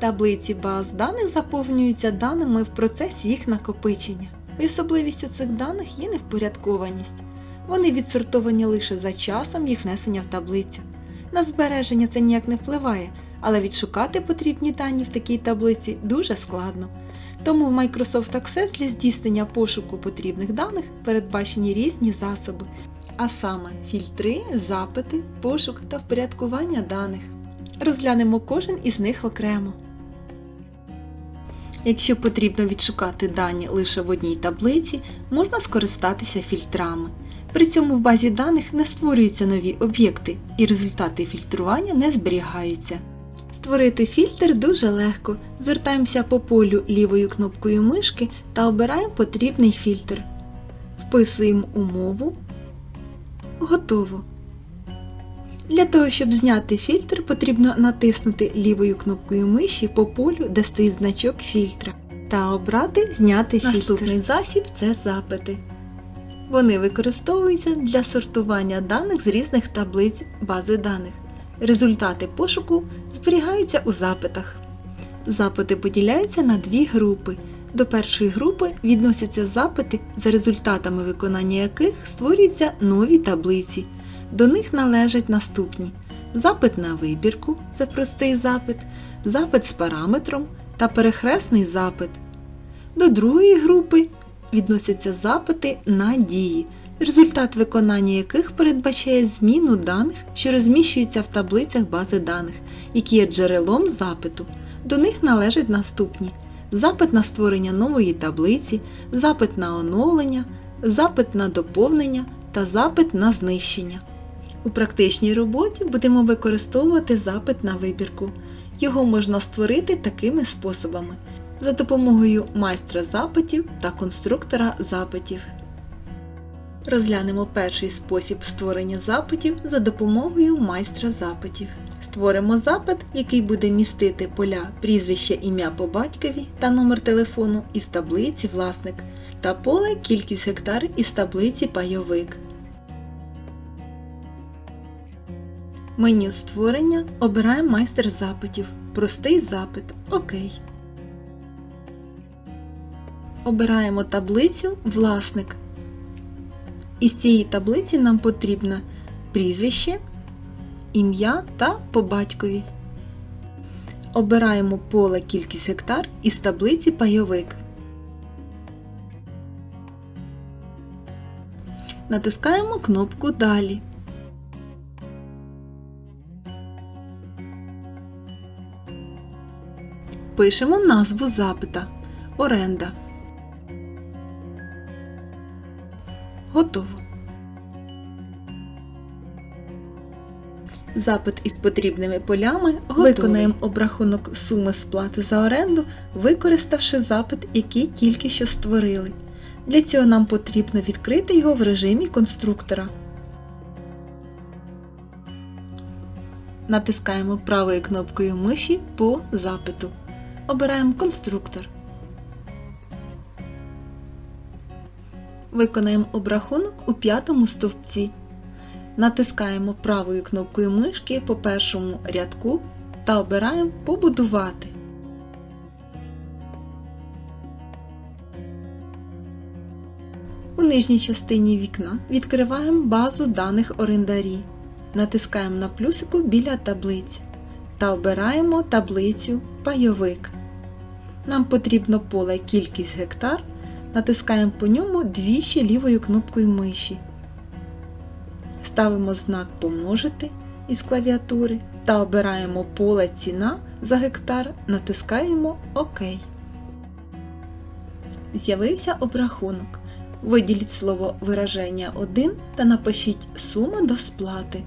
Таблиці баз даних заповнюються даними в процесі їх накопичення. І особливістю цих даних є невпорядкованість. Вони відсортовані лише за часом їх внесення в таблицю. На збереження це ніяк не впливає, але відшукати потрібні дані в такій таблиці дуже складно. Тому в Microsoft Access для здійснення пошуку потрібних даних передбачені різні засоби, а саме фільтри, запити, пошук та впорядкування даних. Розглянемо кожен із них окремо. Якщо потрібно відшукати дані лише в одній таблиці, можна скористатися фільтрами. При цьому в базі даних не створюються нові об'єкти і результати фільтрування не зберігаються. Створити фільтр дуже легко. Звертаємося по полю лівою кнопкою мишки та обираємо потрібний фільтр. Вписуємо умову. Готово. Для того, щоб зняти фільтр, потрібно натиснути лівою кнопкою миші по полю, де стоїть значок фільтра, та обрати Зняти фільтр. Наступний засіб це запити. Вони використовуються для сортування даних з різних таблиць бази даних. Результати пошуку зберігаються у запитах. Запити поділяються на дві групи. До першої групи відносяться запити, за результатами виконання яких створюються нові таблиці. До них належать наступні: запит на вибірку це простий запит, запит з параметром та перехресний запит. До другої групи відносяться запити на дії, результат виконання яких передбачає зміну даних, що розміщуються в таблицях бази даних, які є джерелом запиту. До них належать наступні: запит на створення нової таблиці, запит на оновлення, запит на доповнення та запит на знищення. У практичній роботі будемо використовувати запит на вибірку. Його можна створити такими способами: за допомогою майстра запитів та конструктора запитів. Розглянемо перший спосіб створення запитів за допомогою майстра запитів. Створимо запит, який буде містити поля прізвище ім'я по батькові та номер телефону із таблиці власник та поле кількість гектар із таблиці пайовик. Меню створення обираємо майстер запитів. Простий запит. ОК. Обираємо таблицю Власник. Із цієї таблиці нам потрібно прізвище, ім'я та по батькові. Обираємо поле кількість гектар із таблиці пайовик. Натискаємо кнопку Далі. Пишемо назву запита Оренда. Готово. Запит із потрібними полями Готовий. виконаємо обрахунок суми сплати за оренду, використавши запит, який тільки що створили. Для цього нам потрібно відкрити його в режимі конструктора. Натискаємо правою кнопкою миші по запиту. Обираємо конструктор. Виконаємо обрахунок у п'ятому стовпці. Натискаємо правою кнопкою мишки по першому рядку та обираємо Побудувати. У нижній частині вікна відкриваємо базу даних орендарі. Натискаємо на плюсику біля таблиць та обираємо таблицю Пайовик. Нам потрібно поле кількість гектар. Натискаємо по ньому двічі лівою кнопкою миші. Ставимо знак Помножити із клавіатури та обираємо поле Ціна за гектар, натискаємо ОК. З'явився обрахунок. Виділіть слово вираження 1 та напишіть сума до сплати.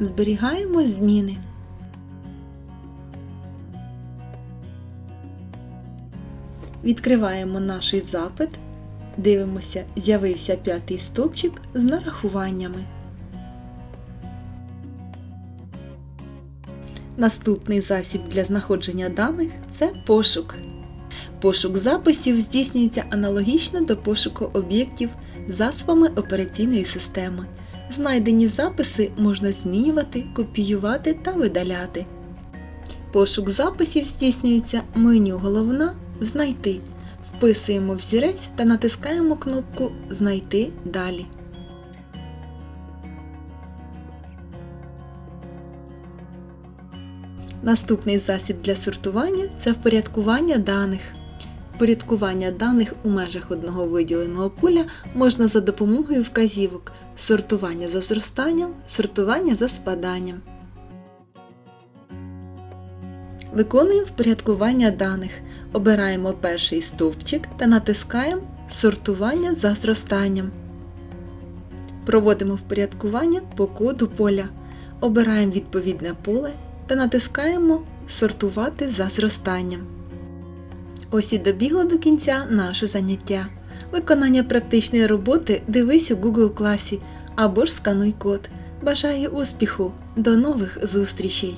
Зберігаємо зміни. Відкриваємо наш запит. Дивимося, з'явився п'ятий стовпчик з нарахуваннями. Наступний засіб для знаходження даних це пошук. Пошук записів здійснюється аналогічно до пошуку об'єктів засобами операційної системи. Знайдені записи можна змінювати, копіювати та видаляти. Пошук записів здійснюється меню Головна Знайти. Вписуємо взірець та натискаємо кнопку Знайти далі. Наступний засіб для сортування це впорядкування даних. Впорядкування даних у межах одного виділеного поля можна за допомогою вказівок сортування за зростанням, сортування за спаданням. Виконуємо впорядкування даних. Обираємо перший стовпчик та натискаємо Сортування за зростанням. Проводимо впорядкування по коду поля. Обираємо відповідне поле та натискаємо Сортувати за зростанням. Ось і добігло до кінця наше заняття. Виконання практичної роботи дивись у Google класі або ж скануй код. Бажаю успіху! До нових зустрічей!